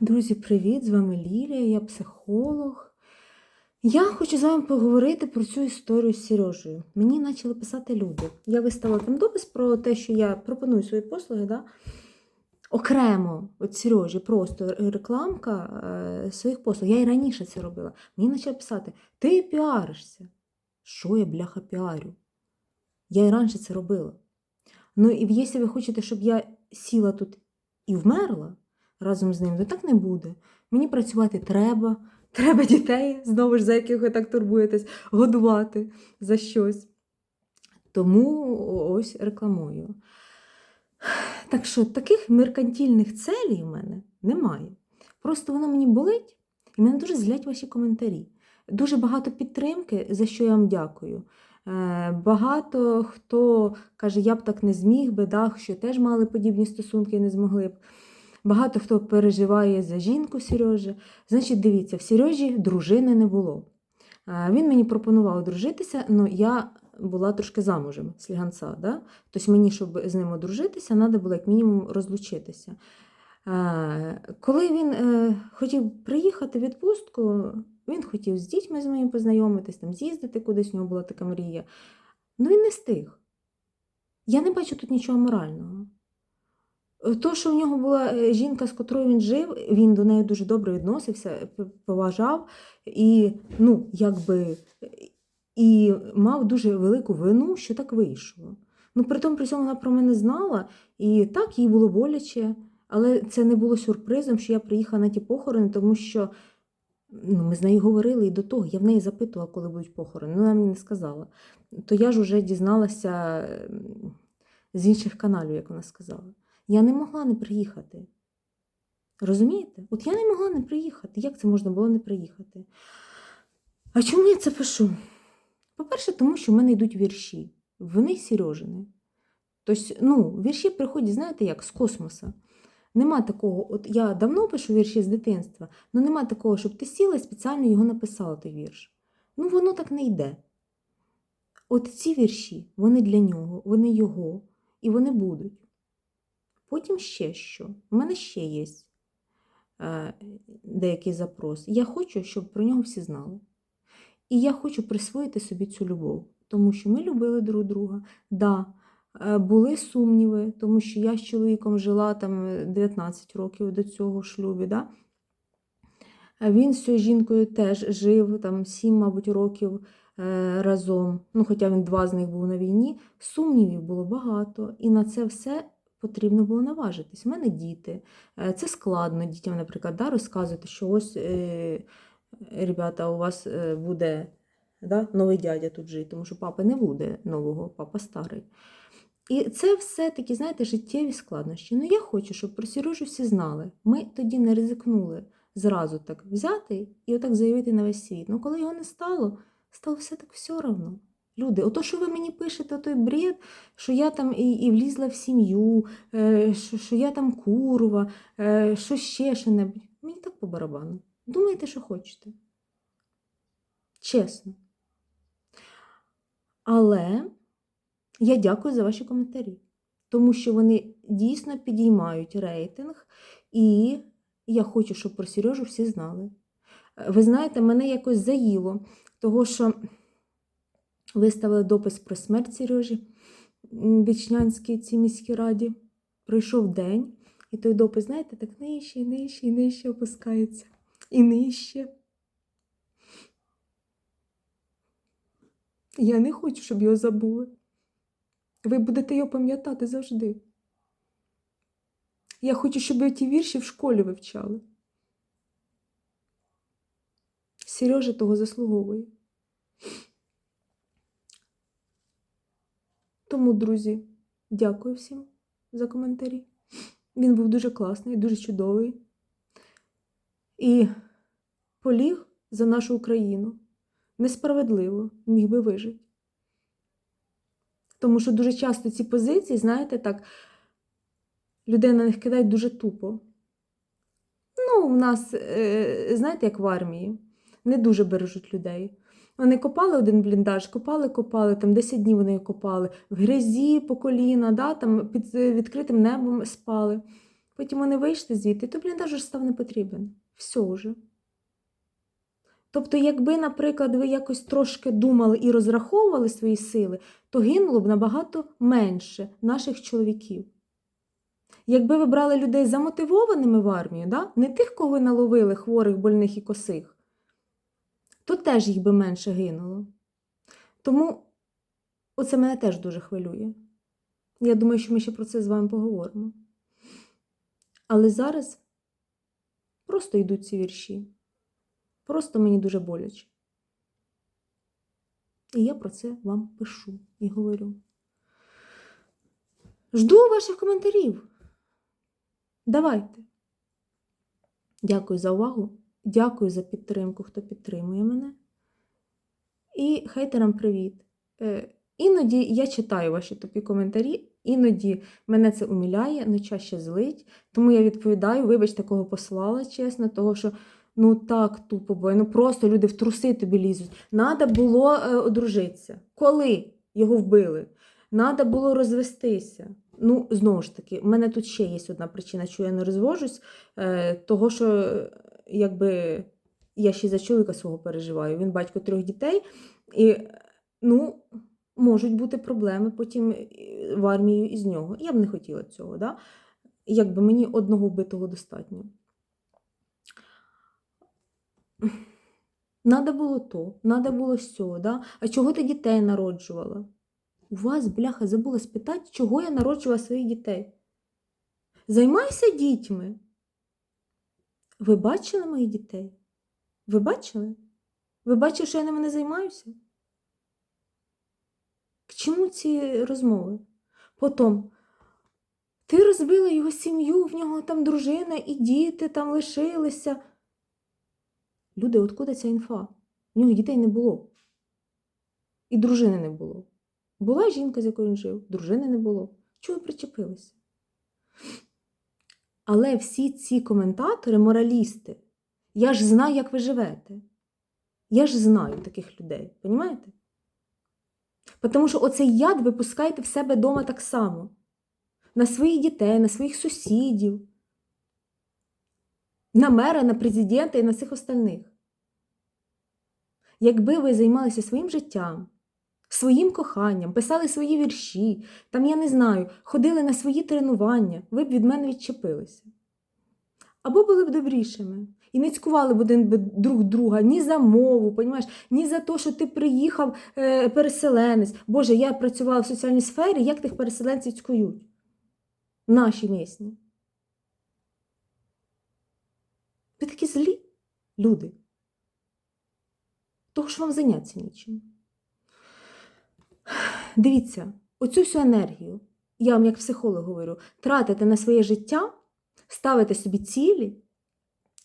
Друзі, привіт! З вами Лілія, я психолог. Я хочу з вами поговорити про цю історію з Сережею. Мені почали писати люди. Я виставила там допис про те, що я пропоную свої послуги. Да? Окремо от Сережі, просто рекламка е, своїх послуг. Я і раніше це робила. Мені почали писати: ти піаришся. Що я, бляха, піарю? Я і раніше це робила. Ну, і якщо ви хочете, щоб я сіла тут і вмерла разом з ним, то так не буде. Мені працювати треба, треба дітей, знову ж за яких ви так турбуєтесь, годувати за щось. Тому ось рекламую. Так що таких меркантильних целей в мене немає. Просто воно мені болить, і мене дуже злять ваші коментарі. Дуже багато підтримки, за що я вам дякую. Е, Багато хто каже, я б так не зміг би, да, що теж мали подібні стосунки і не змогли б. Багато хто переживає за жінку Сережі. Значить, дивіться, в Сережі дружини не було. Він мені пропонував дружитися, але я була трошки замужем сліганця. Да? Тобто мені, щоб з ним одружитися, треба було як мінімум розлучитися. Коли він е, хотів приїхати в відпустку, він хотів з дітьми з моїм познайомитись, там, з'їздити кудись, у нього була така мрія. Ну він не встиг. Я не бачу тут нічого морального. То, що в нього була е, жінка, з котрою він жив, він до неї дуже добре відносився, поважав і, ну, якби, і мав дуже велику вину, що так вийшло. Ну, при тому, при цьому вона про мене знала, і так їй було боляче, але це не було сюрпризом, що я приїхала на ті похорони, тому що ну, ми з нею говорили і до того. Я в неї запитувала, коли будуть похорони. Ну, вона мені не сказала. То я ж вже дізналася з інших каналів, як вона сказала. Я не могла не приїхати. Розумієте? От я не могла не приїхати. Як це можна було не приїхати? А чому я це пишу? По-перше, тому що в мене йдуть вірші. Вони Сережини. Тобто, ну, вірші приходять, знаєте, як з космоса. Нема такого, от я давно пишу вірші з дитинства, але нема такого, щоб ти сіла і спеціально його написала, той вірш. Ну, воно так не йде. От ці вірші, вони для нього, вони його, і вони будуть. Потім ще що. У мене ще є е, деякий запрос. Я хочу, щоб про нього всі знали. І я хочу присвоїти собі цю любов, тому що ми любили друг друга. Да, е, були сумніви, тому що я з чоловіком жила там е, 19 років до цього шлюбі. Да? Він з цією жінкою теж жив там 7, мабуть, років е, разом. Ну, хоча він два з них був на війні. Сумнівів було багато, і на це все потрібно було наважитись. У мене діти. Е, Це складно дітям, наприклад, да, розказувати, що ось, е, ребята, у вас е, буде да, новий дядя тут жити, тому що папи не буде нового, папа старий. І це все такі, знаєте, життєві складнощі. Ну, я хочу, щоб про Сережу всі знали. Ми тоді не ризикнули зразу так взяти і отак заявити на весь світ. Ну, коли його не стало, стало все так все одно. Люди, ото, що ви мені пишете, той бред, що я там і, і влізла в сім'ю, е, що, що я там курва, е, що ще що-небудь. Мені так по барабану. Думайте, що хочете. Чесно. Але я дякую за ваші коментарі, тому що вони дійсно підіймають рейтинг, і я хочу, щоб про Сережу всі знали. Е, Ви знаєте, мене якось заїло, того що виставили допис про смерть Сережі Вічнянській цій міській раді. Пройшов день, і той допис, знаєте, так нижче, і нижче, і нижче опускається. І нижче. Я не хочу, щоб його забули. Ви будете його пам'ятати завжди. Я хочу, щоб ви ті вірші в школі вивчали. Сережа того заслуговує. Тому, друзі, дякую всім за коментарі. Він був дуже класний, дуже чудовий. І поліг за нашу Україну. Несправедливо міг би вижити. Тому що дуже часто ці позиції, знаєте, так, людей на них кидають дуже тупо. Ну, у нас, е, знаєте, як в армії, не дуже бережуть людей. Вони копали один бліндаж, копали, копали, там 10 днів вони копали, в грязі по коліна, да, там під е, відкритим небом спали. потім вони вийшли звідти, то бліндаж вже став не потрібен. Все вже. Тобто, якби, наприклад, ви якось трошки думали і розраховували свої сили, то гинуло б набагато менше наших чоловіків. Якби ви брали людей замотивованими в армію, да? не тих, кого ви наловили, хворих, больних і косих, то теж їх би менше гинуло. Тому оце мене теж дуже хвилює. Я думаю, що ми ще про це з вами поговоримо. Але зараз просто йдуть ці вірші. Просто мені дуже боляче. І я про це вам пишу і говорю. Жду ваших коментарів. Давайте. Дякую за увагу. Дякую за підтримку, хто підтримує мене. І хейтерам привіт. Е, іноді я читаю ваші тупі коментарі, іноді мене це уміляє, але чаще злить. Тому я відповідаю, вибачте, кого послала, чесно, того що ну так тупо, бо ну просто люди в труси тобі лізуть. Надо було е, одружитися. Коли його вбили? Надо було розвестися. Ну, знову ж таки, в мене тут ще є одна причина, чого я не розвожусь, е, того, що якби я ще за чоловіка свого переживаю. Він батько трьох дітей, і ну, можуть бути проблеми потім е, в армію із нього. Я б не хотіла цього. Да? Якби мені одного вбитого достатньо. Надо було то, надо було сьо, да? а чого ти дітей народжувала? У вас, бляха, забула спитати, чого я народжувала своїх дітей. Займайся дітьми. Ви бачили моїх дітей? Ви бачили? Ви бачили, що я ними не займаюся? К чому ці розмови? Потім, ти розбила його сім'ю, в нього там дружина і діти там лишилися. Люди, откуда ця інфа? В нього дітей не було. І дружини не було. Була жінка, з якою він жив, дружини не було. Чого причепилися? Але всі ці коментатори, моралісти, я ж знаю, як ви живете. Я ж знаю таких людей, розумієте? Тому що оцей яд ви пускаєте в себе вдома так само. На своїх дітей, на своїх сусідів, на мера, на президента і на всіх остальних. Якби ви займалися своїм життям, своїм коханням, писали свої вірші, там, я не знаю, ходили на свої тренування, ви б від мене відчепилися. Або були б добрішими. І не цькували б один друг друга ні за мову, понімаєш, ні за те, що ти приїхав е, переселенець. Боже, я працювала в соціальній сфері, як тих переселенців цькують? Наші місні. Ви такі злі люди. Того ж вам зайнятися нічим. Дивіться, оцю всю енергію, я вам як психолог говорю, тратите на своє життя, ставите собі цілі,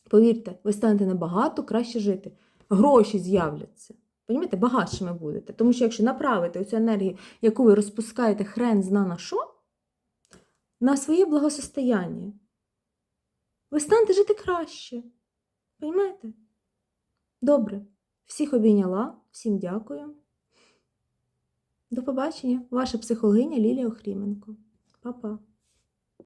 повірте, ви станете набагато краще жити. Гроші з'являться. Понімаєте, багатшими будете. Тому що якщо направити оцю енергію, яку ви розпускаєте хрен зна на що, на своє благосостояння, ви станете жити краще. Понімаєте? Добре. Всіх обійняла, всім дякую. До побачення, ваша психологиня Лілія Охріменко. Па-па.